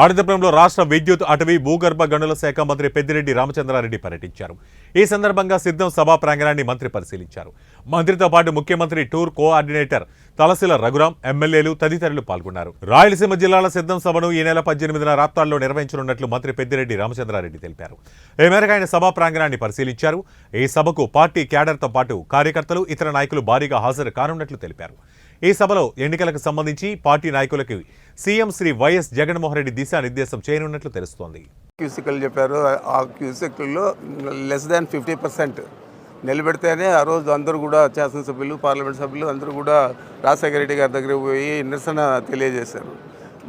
ఆడితపురంలో రాష్ట్ర విద్యుత్ అటవీ భూగర్భ గనుల శాఖ మంత్రి పెద్దిరెడ్డి రామచంద్రారెడ్డి పర్యటించారు. ఈ సందర్భంగా సిద్ధం సభా ప్రాంగణాన్ని మంత్రి పరిశీలించారు. మంత్రితో పాటు ముఖ్యమంత్రి టూర్ కోఆర్డినేటర్ తలసిల రఘురాం ఎమ్మెల్యేలు తదితరులు పాల్గొన్నారు. రాయలసీమ జిల్లాల సిద్ధం సభను ఈ నెల పద్దెనిమిదిన రాప్తాల్లో నిర్వహించనున్నట్లు మంత్రి పెద్దిరెడ్డి రామచంద్రారెడ్డి తెలిపారు. ఈ మేరకు ఆయన సభా ప్రాంగణాన్ని పరిశీలించారు? ఈ సభకు పార్టీ క్యాడర్తో పాటు కార్యకర్తలు ఇతర నాయకులు భారీగా హాజరు కానున్నట్లు తెలిపారు. ఈ సభలో ఎన్నికలకు సంబంధించి పార్టీ నాయకులకి CM Shri Y S Jaganmohan Reddy దిశానిర్దేశం చేయనున్నట్లు తెలుస్తోంది. క్యూసికల్ చెప్పారు. ఆ క్యూసికల్లో లెస్ దాన్ ఫిఫ్టీ పర్సెంట్ నిలబెడితేనే ఆ రోజు అందరూ కూడా శాసనసభ్యులు పార్లమెంట్ సభ్యులు అందరూ కూడా రాజశేఖర రెడ్డి గారి దగ్గరికి పోయి నిరసన తెలియజేశారు.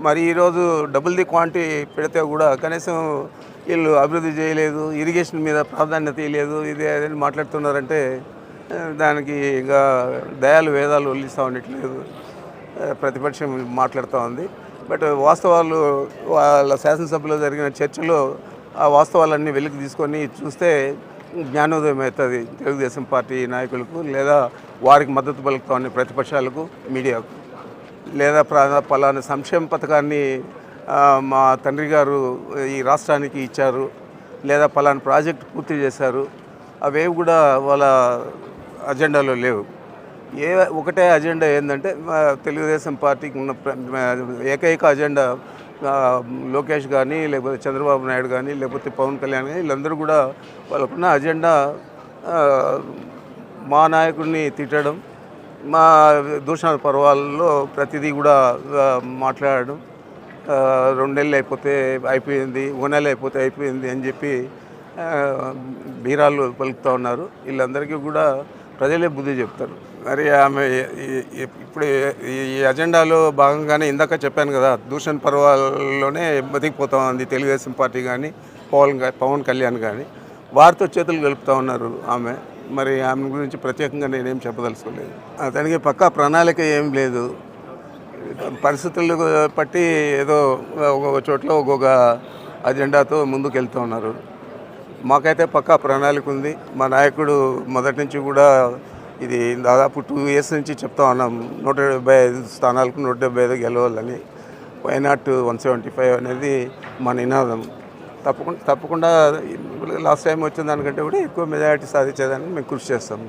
మరి ఈరోజు డబుల్ ది క్వాంటిటీ పెడితే కూడా కనీసం వీళ్ళు అభివృద్ధి చేయలేదు ఇరిగేషన్ మీద ప్రాధాన్యత ఇవ్వలేదు ఇది అదని మాట్లాడుతున్నారంటే దానికి ఇంకా దయాలు వేదాలు వల్లిస్తూ ఉండట్లేదు. ప్రతిపక్షం మాట్లాడుతూ ఉంది. బట్ వాస్తవాలు వాళ్ళ శాసనసభలో జరిగిన చర్చలో ఆ వాస్తవాలన్నీ వెలికి తీసుకొని చూస్తే జ్ఞానోదయం అవుతుంది తెలుగుదేశం పార్టీ నాయకులకు లేదా వారికి మద్దతు పలుకుతా ఉన్న ప్రతిపక్షాలకు మీడియాకు. లేదా ప్రా పలానా సంక్షేమ పథకాన్ని మా తండ్రి గారు ఈ రాష్ట్రానికి ఇచ్చారు. లేదా పలానా ప్రాజెక్ట్ పూర్తి చేశారు. అవేవి కూడా వాళ్ళ అజెండాలో లేవు. ఏ ఒకటే అజెండా ఏంటంటే మా తెలుగుదేశం పార్టీకి ఉన్న ఏకైక అజెండా లోకేష్ కానీ లేకపోతే చంద్రబాబు నాయుడు కానీ లేకపోతే పవన్ కళ్యాణ్ కానీ వీళ్ళందరూ కూడా వాళ్ళకున్న అజెండా మా నాయకుడిని తిట్టడం మా దూషణ పర్వాలలో ప్రతిదీ కూడా మాట్లాడడం రెండేళ్ళు అయిపోతే అయిపోయింది ఓ నెల అయిపోతే అయిపోయింది అని చెప్పి బీరాలు పలుకుతూ ఉన్నారు. వీళ్ళందరికీ కూడా ప్రజలే బుద్ధి చెప్తారు. మరి ఆమె ఇప్పుడు ఈ- అజెండాలో భాగంగానే ఇందాక చెప్పాను కదా దూషణ పర్వాలలోనే బతికిపోతా ఉంది తెలుగుదేశం పార్టీ కానీ పవన్ పవన్ కళ్యాణ్ కానీ వారితో చేతులు కలుపుతూ ఉన్నారు ఆమె. మరి ఆమె గురించి ప్రత్యేకంగా నేనేం చెప్పదలుచుకోలేదు. అతనికి పక్కా ప్రణాళిక ఏం లేదు. పరిస్థితులు బట్టి ఏదో ఒక్కొక్క చోట్ల ఒక్కొక్క అజెండాతో ముందుకు వెళ్తూ ఉన్నారు. మాకైతే పక్కా ప్రణాళిక ఉంది. మా నాయకుడు మొదటి నుంచి కూడా ఇది దాదాపు టూ ఇయర్స్ నుంచి చెప్తా ఉన్నాం. నూట డెబ్బై ఐదు స్థానాలకు నూట డెబ్బై ఐదు గెలవాలని. వైనాట్ వన్ సెవెంటీ ఫైవ్ అనేది మా నినాదం. తప్పకుండా తప్పకుండా లాస్ట్ టైం వచ్చిన దానికంటే కూడా ఎక్కువ మెజారిటీ సాధించేదానికి మేము కృషి చేస్తాం.